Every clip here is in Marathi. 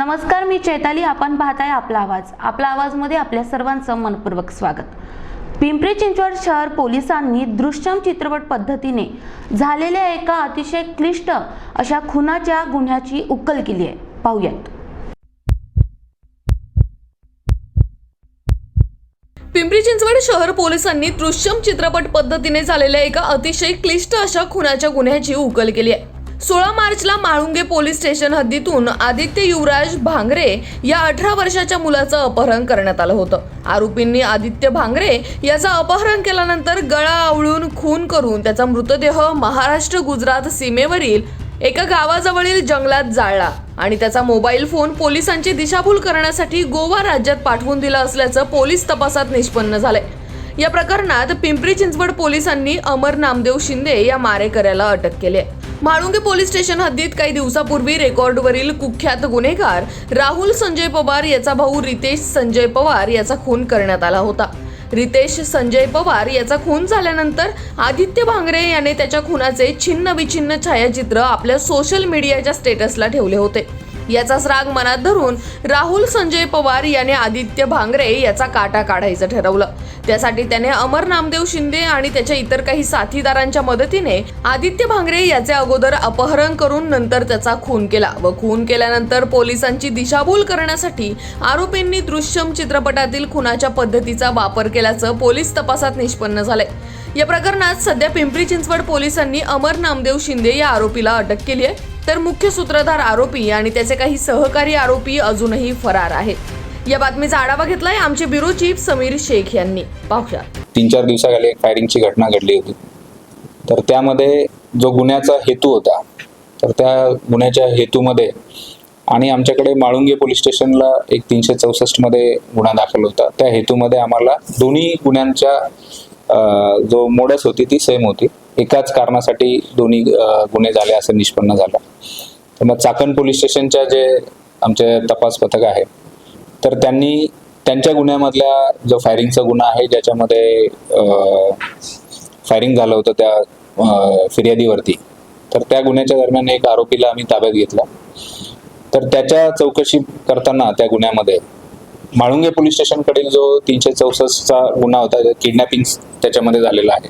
नमस्कार मी चैताली. आपण पाहताय आपला आवाज. आपला आवाजमध्ये आपल्या सर्वांचं मनपूर्वक स्वागत. पिंपरी चिंचवड शहर पोलिसांनी दृश्यम चित्रपट पद्धतीने झालेल्या एका अतिशय क्लिष्ट अशा खुनाच्या गुन्ह्याची उकल केली आहे. पाहूयात. पिंपरी चिंचवड शहर पोलिसांनी दृश्यम चित्रपट पद्धतीने झालेल्या एका अतिशय क्लिष्ट अशा खुनाच्या गुन्ह्याची उकल केली आहे. सोळा मार्चला माळुंगे पोलीस स्टेशन हद्दीतून आदित्य युवराज भांगरे या अठरा वर्षाच्या मुलाचं अपहरण करण्यात आलं होतं. आरोपींनी आदित्य भांगरे याचं अपहरण केल्यानंतर गळा आवळून खून करून त्याचा मृतदेह महाराष्ट्र गुजरात सीमेवरील एका गावाजवळील जंगलात जाळला आणि त्याचा मोबाईल फोन पोलिसांची दिशाभूल करण्यासाठी गोवा राज्यात पाठवून दिला असल्याचं पोलीस तपासात निष्पन्न झालंय. या प्रकरणात पिंपरी चिंचवड पोलिसांनी अमर नामदेव शिंदे या मारेकऱ्याला अटक केली आहे. म्हाळुंगे पोलीस स्टेशन हद्दीत काही दिवसापूर्वी रेकॉर्डवरील कुख्यात गुन्हेगार राहुल संजय पवार याचा भाऊ रितेश संजय पवार याचा खून करण्यात आला होता. रितेश संजय पवार याचा खून झाल्यानंतर आदित्य भांगरे याने त्याच्या खुनाचे छिन्न विछिन्न छायाचित्र आपल्या सोशल मीडियाच्या स्टेटसला ठेवले होते. याचाच राग मनात धरून राहुल संजय पवार याने आदित्य भांगरे याचा काटा काढायचं ठरवलं. त्यासाठी त्याने अमर नामदेव शिंदे आणि त्याच्या इतर काही साथीदारांच्या मदतीने आदित्य भांगरे याचे अगोदर अपहरण करून नंतर त्याचा खून केला व खून केल्यानंतर पोलिसांची दिशाभूल करण्यासाठी आरोपींनी दृश्यम चित्रपटातील खुनाच्या पद्धतीचा वापर केल्याचं पोलीस तपासात निष्पन्न झालंय. या प्रकरणात सध्या पिंपरी चिंचवड पोलिसांनी अमर नामदेव शिंदे या आरोपीला अटक केली आहे तर मुख्य सूत्रधार आरोपी आणि त्याचे काही सहकारी आरोपी अजूनही फरार आहेत. या बातमीचा आढावा घेतलाय आमचे ब्युरो चीफ समीर शेख यांनी. पाहूया तीन चार दिवसाखाली एक फायरिंगची घटना घडली होती. तर त्यामध्ये जो गुन्ह्याचा हेतू होता तर त्या गुन्ह्याच्या हेतूमध्ये आणि आमच्याकडे माळुंगे पोलीस स्टेशनला एक तीनशे चौसष्टमध्ये गुन्हा दाखल होता. त्या हेतूमध्ये आम्हाला दोन्ही गुन्ह्यांच्या जो मोडस होती ती सेम होती. एकाच कारणासाठी दोन्ही गुन्हे झाले असं निष्पन्न झालं. तर मग चाकण पोलीस स्टेशनच्या जे आमचे तपास पथक आहे तर त्यांनी त्यांच्या गुन्ह्यामधल्या जो फायरिंगचा गुन्हा आहे ज्याच्यामध्ये फायरिंग झालं होतं त्या फिर्यादीवरती तर त्या गुन्ह्याच्या दरम्यान एक आरोपीला आम्ही ताब्यात घेतला. तर त्याच्या चौकशी करताना त्या गुन्ह्यामध्ये माळुंगे पोलीस स्टेशनकडील जो तीनशे चौसष्टचा गुन्हा होता किडनॅपिंग त्याच्यामध्ये झालेला आहे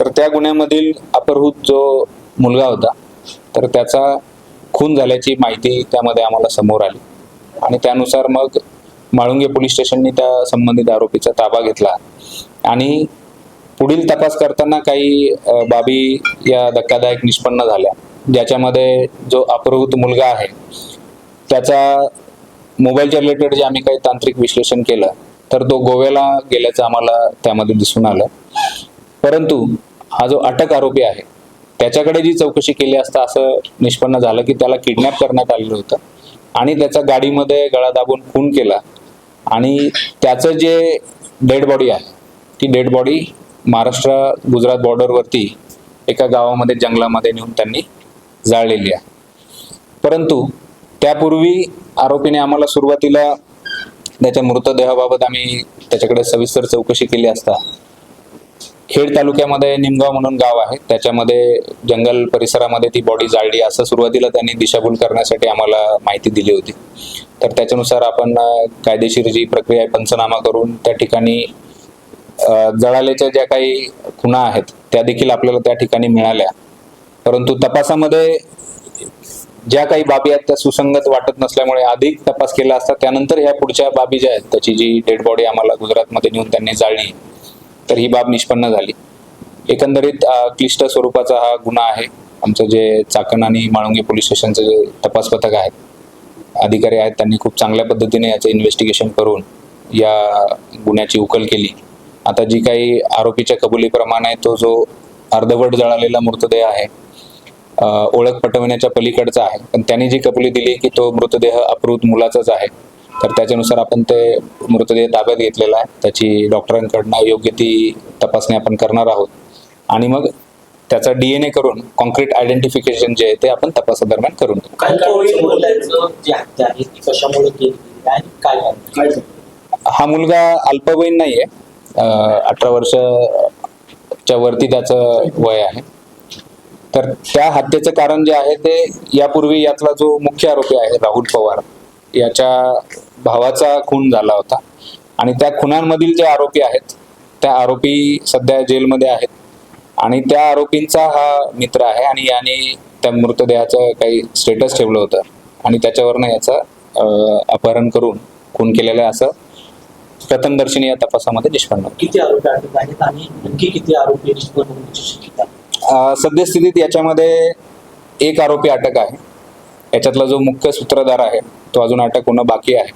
तर त्या गुन्ह्यामधील अपहृत जो मुलगा होता तर त्याचा खून झाल्याची माहिती त्यामध्ये आम्हाला समोर आली. आणि त्यानुसार मग माळुंगे पोलीस स्टेशनने त्या संबंधित आरोपीचा ताबा घेतला. आणि पुढील तपास करताना काही बाबी या धक्कादायक निष्पन्न झाल्या. ज्याच्यामध्ये जो अपहृत मुलगा आहे त्याचा मोबाईलच्या रिलेटेड जे आम्ही काही तांत्रिक विश्लेषण केलं तर तो गोव्याला गेल्याचं आम्हाला त्यामध्ये दिसून आलं. परंतु हा जो अटक आरोपी आहे त्याच्याकडे जी चौकशी केली असता असं निष्पन्न झालं की त्याला किडनॅप करण्यात आलेलं होतं आणि त्याचा गाडीमध्ये गळा दाबून खून केला. आणि त्याचं जे डेड बॉडी आहे ती डेड बॉडी महाराष्ट्र गुजरात बॉर्डरवरती एका गावामध्ये जंगलामध्ये नेऊन त्यांनी जाळलेली आहे. परंतु त्यापूर्वी आरोपीने आम्हाला सुरुवातीला त्याच्या मृतदेहाबाबत आम्ही त्याच्याकडे सविस्तर चौकशी केली असता खेड तालुक्यामध्ये निमगाव म्हणून गाव आहे. त्याच्यामध्ये जंगल परिसरामध्ये ती बॉडी जाळली. असं सुरुवातीला त्यांनी दिशाभूल करण्यासाठी आम्हाला माहिती दिली होती. तर त्याच्यानुसार आपण कायदेशीर जी प्रक्रिया आहे पंचनामा करून त्या ठिकाणी जळाल्याच्या ज्या काही खुणा आहेत त्या देखील आपल्याला त्या ठिकाणी मिळाल्या. परंतु तपासामध्ये ज्या काही बाबी आहेत त्या सुसंगत वाटत नसल्यामुळे अधिक तपास केला असता त्यानंतर ह्या पुढच्या बाबी ज्या आहेत त्याची जी डेड बॉडी आम्हाला गुजरातमध्ये नेऊन त्यांनी जाळली. तर ही बाब निष्पन्न झाली. एकंदरीत क्लिष्ट स्वरूपाचा हा गुन्हा आहे. आमचं जे चाकण आणि माळुंगे पोलीस स्टेशनचं जे तपास पथक आहेत अधिकारी आहेत त्यांनी खूप चांगल्या पद्धतीने याचं इन्व्हेस्टिगेशन करून या गुन्ह्याची उकल केली. आता जी काही आरोपीच्या कबुलीप्रमाणे तो जो अर्धवट जळालेला मृतदेह आहे ओळख पटवण्याच्या पलीकडचा आहे. पण त्यांनी जी कबुली दिली की तो मृतदेह अपहृत मुलाचाच आहे. तर त्याच्यानुसार आपण ते मृतदेह ताब्यात घेतलेला आहे. त्याची डॉक्टरांकडनं योग्य ती तपासणी आपण करणार आहोत. आणि मग त्याचा डीएनए करून कॉन्क्रीट आयडेंटिफिकेशन जे आहे ते आपण तपासादरम्यान करून हा मुलगा अल्पवयीन नाहीये. अठरा वर्षाच्या वरती त्याचं वय आहे. तर त्या हत्येचं कारण जे आहे ते यापूर्वी यातला जो मुख्य आरोपी आहे राहुल पवार याच्या भावाचा खून झाला होता. आणि त्या खुनांमधील जे आरोपी आहेत त्या आरोपी सध्या जेलमध्ये आहेत. आणि त्या आरोपींचा हा मित्र आहे आणि याने त्या मृतदेहाचं काही स्टेटस ठेवलं होतं. आणि त्याच्यावरनं याचं अपहरण करून खून केलेलं आहे असं प्रथमदर्शनी या तपासामध्ये निष्पन्न. किती आरोपी आहेत आणि किती आरोपी निष्पन्न सद्यस्थितीत याच्यामध्ये एक आरोपी अटक आहे. याच्यातला जो मुख्य सूत्रधार आहे तो अजून अटक होणं बाकी आहे.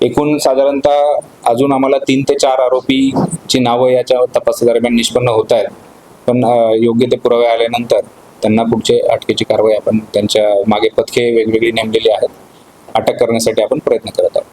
एकूण साधारणतः अजून आम्हाला तीन ते चार आरोपीची नावं याच्या तपासादरम्यान निष्पन्न होत आहेत. पण योग्य ते पुरावे आल्यानंतर त्यांना पुढचे अटकेची कारवाई आपण त्यांच्या मागे पथके वेगवेगळी नेमलेली आहेत अटक करण्यासाठी आपण प्रयत्न करत आहोत.